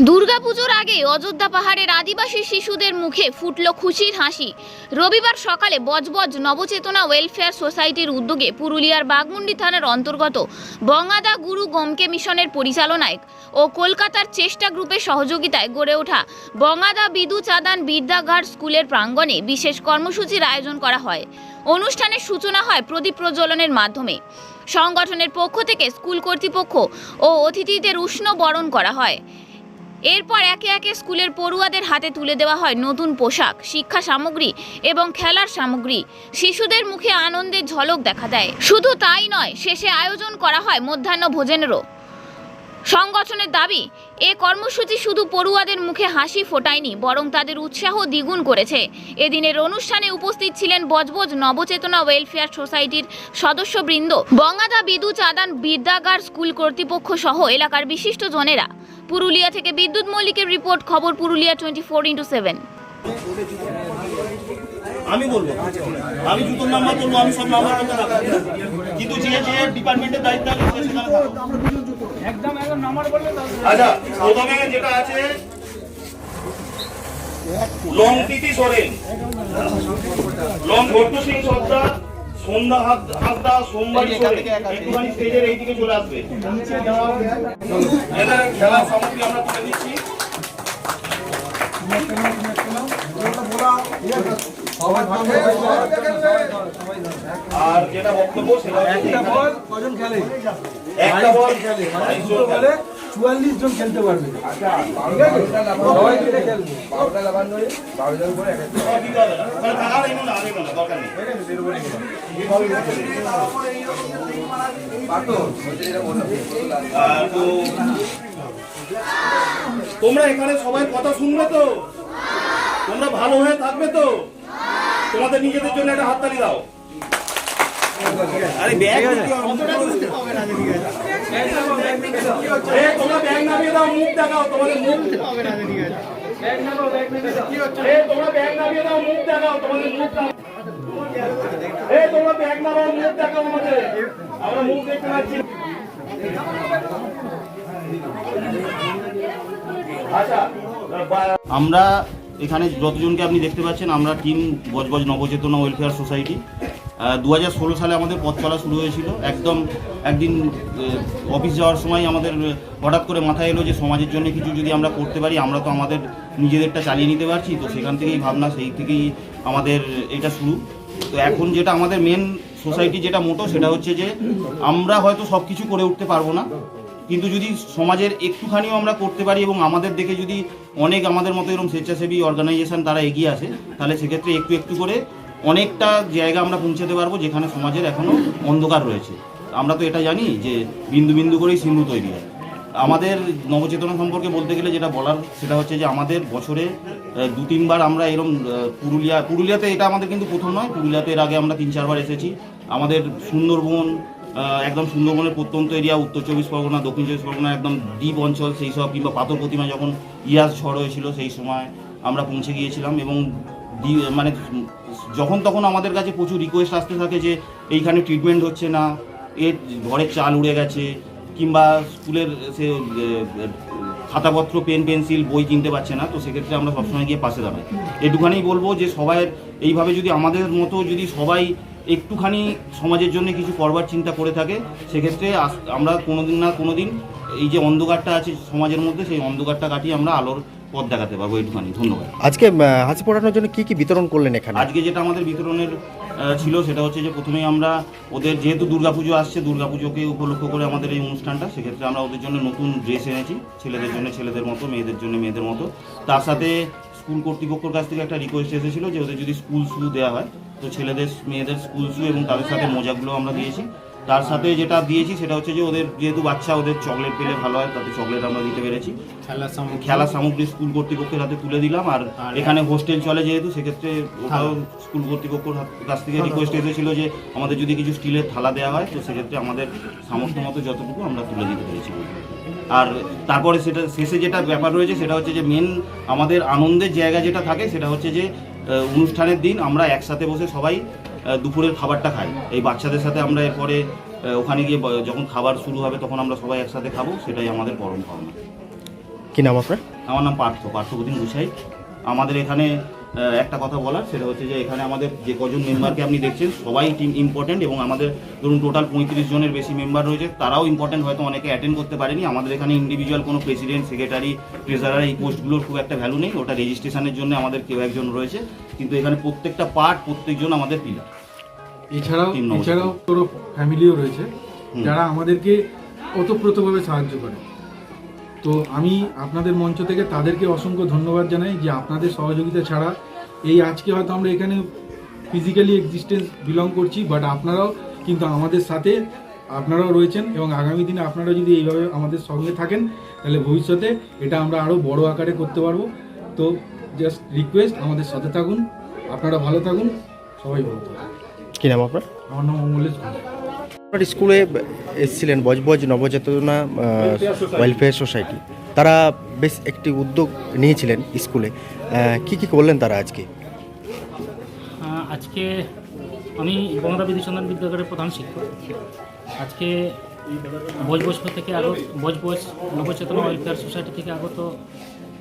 দুর্গাপুজোর আগে অযোধ্যা পাহাড়ের আদিবাসী শিশুদের মুখে ফুটল খুশির হাসি। রবিবার সকালে বজবজ নবচেতনা ওয়েলফেয়ার সোসাইটির উদ্যোগে পুরুলিয়ার বাগমুন্ডি থানার অন্তর্গত বঙ্গাদা গুরু গমকে মিশনের পরিচালনায় ও কলকাতার চেষ্টা গ্রুপের সহযোগিতায় গড়ে ওঠা বঙ্গাদা বিদু চাদান বিদ্যাগার স্কুলের প্রাঙ্গণে বিশেষ কর্মসূচির আয়োজন করা হয়। অনুষ্ঠানের সূচনা হয় প্রদীপ প্রজ্বলনের মাধ্যমে। সংগঠনের পক্ষ থেকে স্কুল কর্তৃপক্ষ ও অতিথিদের উষ্ণ বরণ করা হয়। এরপর একে একে স্কুলের পড়ুয়াদের হাতে তুলে দেওয়া হয় নতুন পোশাক, শিক্ষা সামগ্রী এবং খেলার সামগ্রী। শিশুদের মুখে আনন্দের ঝলক দেখা দেয়। শুধু তাই নয়, শেষে আয়োজন করা হয় মধ্যাহ্ন ভোজনেরও। সংগঠনের দাবি, এ কর্মসূচি শুধু পড়ুয়াদের মুখে হাসি ফোটায়নি, বরং তাদের উৎসাহ দ্বিগুণ করেছে। এদিনের অনুষ্ঠানে উপস্থিত ছিলেন বজবজ নবচেতনা ওয়েলফেয়ার সোসাইটির সদস্যবৃন্দ। বঙ্গাদা বিদু চাদান বিদ্যাগার স্কুল কর্তৃপক্ষ সহ এলাকার বিশিষ্ট জনেরা। পুরুলিয়া থেকে বিদ্যুৎ মল্লিকের রিপোর্ট খবর Purulia twenty four into seven আমি বলব আমি জুতোর নাম্বার বলব আমি সব নাম্বার বলতে রাখব কিন্তু যে যে ডিপার্টমেন্টের দায়িত্ব আছে সে সেখানে একদম একদম নাম্বার বললে আচ্ছা প্রথমে যেটা আছে লং তিথি সোরেন। লং ভট্ট সিং সর্দার সন্ধ্যা হাত হাসদা সোমবারী একটুখানি স্টেজের এইদিকে চলে আসবে। এদের খেলার সামগ্রী আমরা তুলে দিচ্ছি আর যেটা বক্তব্য সেটা একটা বল কজন খেলে? একটা বল। খেলে বলে চুয়াল্লিশ জন খেলতে পারবে। তোমরা এখানে সবাই কথা শুনবে তো? তোমরা ভালো হয়ে থাকবে তো? তোমাদের নিজেদের জন্য একটা হাততালি দাও। আরে ব্যাগ এ, তোমরা ব্যাগ নামিয়ে দাও মুখ দেখাও তোমাদের মুখ। তোমরা ব্যাগ নামিয়ে দাও মুখ দেখাও তোমাদের মুখ দেখাও। তোমরা ব্যাগ নামাও মুখ দেখাও আমাদের। আমরা মুখ দেখতে পাচ্ছি। না। আচ্ছা আমরা এখানে যতজনকে আপনি দেখতে পাচ্ছেন আমরা team Budge Budge Nabachetana welfare society. দু হাজার ষোলো সালে আমাদের পথ চলা শুরু হয়েছিল। একদম একদিন অফিস যাওয়ার সময় আমাদের হঠাৎ করে মাথায় এলো যে সমাজের জন্য কিছু যদি আমরা করতে পারি, আমরা তো আমাদের নিজেদেরটা চালিয়ে নিতে পারছি। তো সেখান থেকেই ভাবনা, সেই থেকেই আমাদের এটা শুরু। তো এখন যেটা আমাদের মেন সোসাইটি যেটা মোটো, সেটা হচ্ছে যে আমরা হয়তো সব কিছু করে উঠতে পারব না। কিন্তু যদি সমাজের একটুখানিও আমরা করতে পারি এবং আমাদের দেখে যদি অনেক আমাদের মতো এরকম স্বেচ্ছাসেবী অর্গানাইজেশন তারা এগিয়ে আসে, তাহলে সেক্ষেত্রে একটু একটু করে অনেকটা জায়গা আমরা পৌঁছাতে পারব যেখানে সমাজের এখনও অন্ধকার রয়েছে। আমরা তো এটা জানি যে বিন্দু বিন্দু করেই সিন্ধু তৈরি হয়। আমাদের নবচেতনা সম্পর্কে বলতে গেলে যেটা বলার সেটা হচ্ছে যে আমাদের বছরে দু তিনবার আমরা এরম পুরুলিয়া, পুরুলিয়াতে এটা আমাদের কিন্তু প্রথম নয়, পুরুলিয়াতে এর আগে আমরা তিন চারবার এসেছি। আমাদের সুন্দরবন একদম সুন্দরবনের প্রত্যন্ত এরিয়া, উত্তর চব্বিশ পরগনা, দক্ষিণ চব্বিশ পরগনা, একদম দ্বীপ অঞ্চল সেই সব, কিংবা পাথর প্রতিমা যখন ইয়াস ঝড় হয়েছিল সেই সময় আমরা পৌঁছে গিয়েছিলাম এবং মানে যখন তখন আমাদের কাছে প্রচুর রিকোয়েস্ট আসতে থাকে যে এইখানে ট্রিটমেন্ট হচ্ছে না এর ঘরের চাল উড়ে গেছে, কিংবা স্কুলের সে খাতাপত্র পেন পেন্সিল বই কিনতে পারছে না, তো সেক্ষেত্রে আমরা সবসময় গিয়ে পাশে দাঁড়াই। এটুখানি বলব যে সবাই এইভাবে যদি আমাদের মতো যদি সবাই একটুখানি সমাজের জন্য কিছু করবার চিন্তা করে থাকে, সেক্ষেত্রে আমরা কোনোদিন না কোনোদিন এই যে অন্ধকারটা আছে সমাজের মধ্যে সেই অন্ধকারটা কাটিয়ে আমরা আলোর পথ দেখাতে পারব। এইটুখানি। ধন্যবাদ। আজকে হাসি পড়ানোর জন্য কি কি বিতরণ করলেন এখানে? আজকে যেটা আমাদের বিতরণের ছিল সেটা হচ্ছে যে প্রথমেই আমরা ওদের যেহেতু দুর্গাপুজো আসছে দুর্গাপুজোকে উপলক্ষ করে আমাদের এই অনুষ্ঠানটা সেক্ষেত্রে আমরা ওদের জন্য নতুন ড্রেস এনেছি ছেলেদের জন্য ছেলেদের মতো মেয়েদের জন্য মেয়েদের মতো। তার সাথে স্কুল কর্তৃপক্ষের কাছ থেকে একটা রিকোয়েস্ট এসেছিল যে ওদের যদি স্কুল শু দেওয়া হয় তো ছেলেদের মেয়েদের স্কুল শু এবং তাদের সাথে মোজাগুলো আমরা দিয়েছি। তার সাথে যেটা দিয়েছি সেটা হচ্ছে যে ওদের যেহেতু বাচ্চা ওদের চকলেট পেলে ভালো হয় তাতে চকলেট আমরা দিতে পেরেছি। খেলার সামগ্রী। স্কুল কর্তৃপক্ষের হাতে তুলে দিলাম আর এখানে হোস্টেল চলে যেহেতু সেক্ষেত্রে ওটাও স্কুল কর্তৃপক্ষের কাছ থেকে রিকোয়েস্ট এসেছিল যে আমাদের যদি কিছু স্টিলের থালা দেওয়া হয় তো সেক্ষেত্রে আমাদের সামর্থ্য মতো যতটুকু আমরা তুলে দিতে পেরেছি। আর তারপরে সেটা শেষে যেটা ব্যাপার রয়েছে সেটা হচ্ছে যে মেন আমাদের আনন্দের জায়গা যেটা থাকে সেটা হচ্ছে যে অনুষ্ঠানের দিন আমরা একসাথে বসে সবাই দুপুরের খাবারটা খাই। এই বাচ্চাদের সাথে আমরা এরপরে ওখানে গিয়ে যখন খাবার শুরু হবে তখন আমরা সবাই একসাথে খাব সেটাই আমাদের পরম পাওনা কি নাম আপনার? আমার নাম পার্থ পার্থপ্রতিম গুছাই আমাদের এখানে একটা কথা বলার সেটা হচ্ছে যে এখানে আমাদের যে কজন মেম্বারকে আপনি দেখছেন সবাই টিম ইম্পর্টেন্ট এবং আমাদের ধরুন টোটাল পঁয়ত্রিশ জনের বেশি মেম্বার রয়েছে তারাও ইম্পর্টেন্ট হয়তো অনেকে অ্যাটেন্ড করতে পারেনি। আমাদের এখানে ইন্ডিভিজুয়াল কোনো প্রেসিডেন্ট সেক্রেটারি ট্রেজারার এই পোস্টগুলোর খুব একটা ভ্যালু নেই ওটা রেজিস্ট্রেশনের জন্য আমাদের কেউ একজন রয়েছে। কিন্তু এখানে প্রত্যেকটা পার্ট প্রত্যেকজন আমাদের পিলার এছাড়াও এছাড়াও ফ্যামিলিও রয়েছে যারা আমাদেরকে ওতপ্রোতভাবে সাহায্য করে। তো আমি আপনাদের মঞ্চ থেকে তাদেরকে অসংখ্য ধন্যবাদ জানাই যে আপনাদের সহযোগিতা ছাড়া এই আজকে হয়তো আমরা এখানে ফিজিক্যালি এক্সিস্টেন্স বিলং করছি বাট আপনারাও কিন্তু আমাদের সাথে আপনারাও রয়েছেন এবং আগামী দিনে আপনারা যদি এইভাবে আমাদের সঙ্গে থাকেন তাহলে ভবিষ্যতে এটা আমরা আরও বড় আকারে করতে পারব। তো জাস্ট রিকোয়েস্ট আমাদের সাথে থাকুন আপনারা ভালো থাকুন সবাই ভালো থাকুন। কি নাম আপনার? আমার নাম অমলেশ ঘোষ। আপনার স্কুলে এসেছিলেন বজবজ নবচেতনা ওয়েলফেয়ার সোসাইটি তারা বেশ একটি উদ্যোগ নিয়েছিলেন স্কুলে। কি কি করলেন তারা আজকে? আজকে আমি বনদা বিদ্যুচন্দন বিদ্যালয়ের প্রধান শিক্ষক। আজকে বজবজ থেকে আগত, বজবজ নবচেতনা ওয়েলফেয়ার সোসাইটি থেকে আগত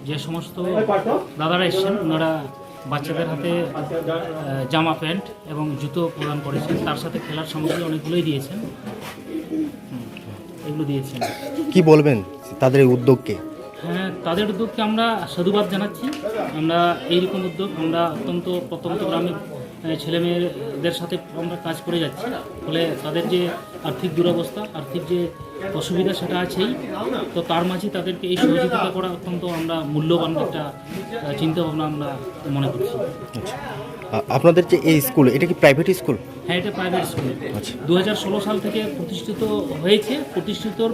যে সমস্ত দাদারা এসেছেন, ওনারা বাচ্চাদের হাতে জামা প্যান্ট এবং জুতো প্রদান করেছেন। তার সাথে খেলার সামগ্রী অনেকগুলোই দিয়েছেন। এগুলো দিয়েছেন। কি বলবেন তাদের উদ্যোগকে? হ্যাঁ তাদের উদ্যোগকে আমরা সাধুবাদ জানাচ্ছি। আমরা এইরকম উদ্যোগ আমরা অত্যন্ত প্রত্যন্ত গ্রামের আহ, ছেলেমেয়েদের সাথে আমরা কাজ করে যাচ্ছি। ফলে তাদের যে আর্থিক দুরবস্থা আর্থিক যে অসুবিধা সেটা আছেই। তো তার মাঝে তাদেরকে এই সহযোগিতা করা অত্যন্ত আমরা মূল্যবান একটা চিন্তাভাবনা আমরা মনে করছি। আচ্ছা। আপনাদের যে এই স্কুল এটা কি প্রাইভেট স্কুল হ্যাঁ এটা প্রাইভেট স্কুল দু সাল থেকে প্রতিষ্ঠিত হয়েছে। প্রতিষ্ঠিতর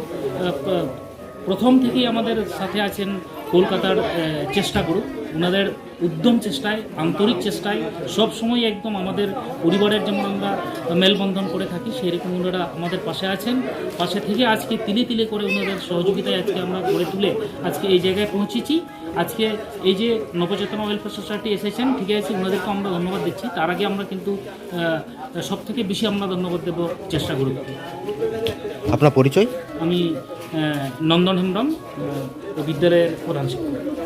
প্রথম থেকেই আমাদের সাথে আছেন কলকাতার চেষ্টা করুক ওনাদের উদ্যম চেষ্টায় আন্তরিক চেষ্টায় সব সময় একদম আমাদের পরিবারের যেমন আমরা মেলবন্ধন করে থাকি সেই রকম ওনারা আমাদের পাশে আছেন। পাশে থেকে আজকে তিলে তিলে করে ওনাদের সহযোগিতায় আজকে আমরা গড়ে তুলে আজকে এই জায়গায় পৌঁছেছি। আজকে এই যে নবচেতনা ওয়েলফেয়ার সোসাইটি এসেছেন ঠিক আছে ওনাদেরকে আমরা ধন্যবাদ দিচ্ছি। তার আগে আমরা কিন্তু সব থেকে বেশি আমরা ধন্যবাদ দেব চেষ্টা গ্রুপকে আপনার পরিচয়? আমি নন্দন হেমব্রম বিদ্যালয়ের প্রধান শিক্ষক।